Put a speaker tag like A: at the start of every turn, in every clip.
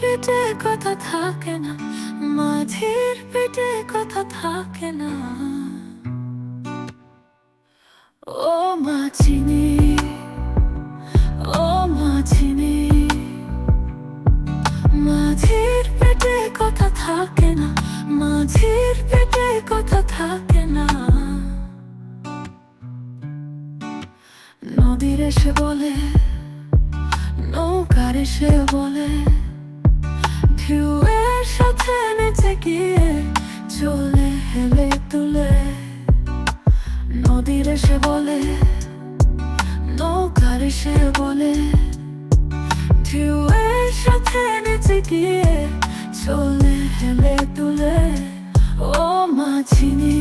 A: পেটে কথা থাকে না, মাঝির পেটে কথা থাকে না। ও পেটে কথা থাকে না, মাঝির পেটে কথা থাকে না। নদীর এসে বলে, নৌকার এসে বলে, ঢেউয়ের সাথে নেচে গিয়ে চলে হেলে তুলে। নদীর এসে বলে, নৌকার এসে বলে, ঢেউয়ের সাথে নেচে গিয়ে চলে হেলে তুলে। ও মাঝিনি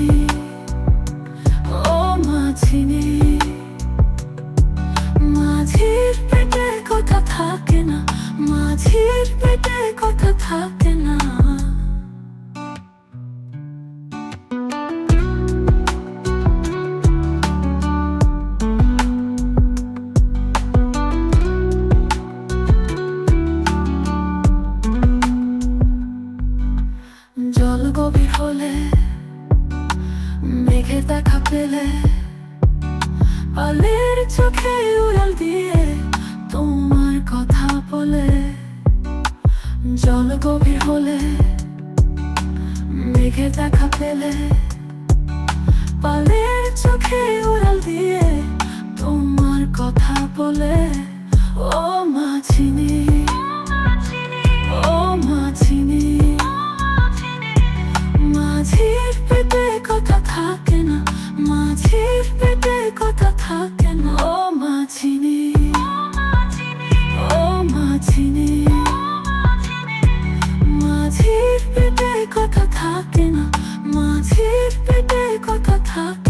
A: ও মাঝিনি কথা থাকে না, মাঝির পেটে কথা থাকে না। জল হলে, মেঘে দেখা পেলে, পালের চোখে তোমার বলে জল গভীর হলে, মেঘে দেখা পেলে, পালের চোখে উড়াল দিয়ে তোমার কথা বলে, ও মাঝিনি ও মাঝিনি, মাঝির পেটে কথা থাকে না, মাঝির পেটে কথা থাকে চিনি মাঝির পেটে কথা থাকে না মাঝির পেটে কথা থাকে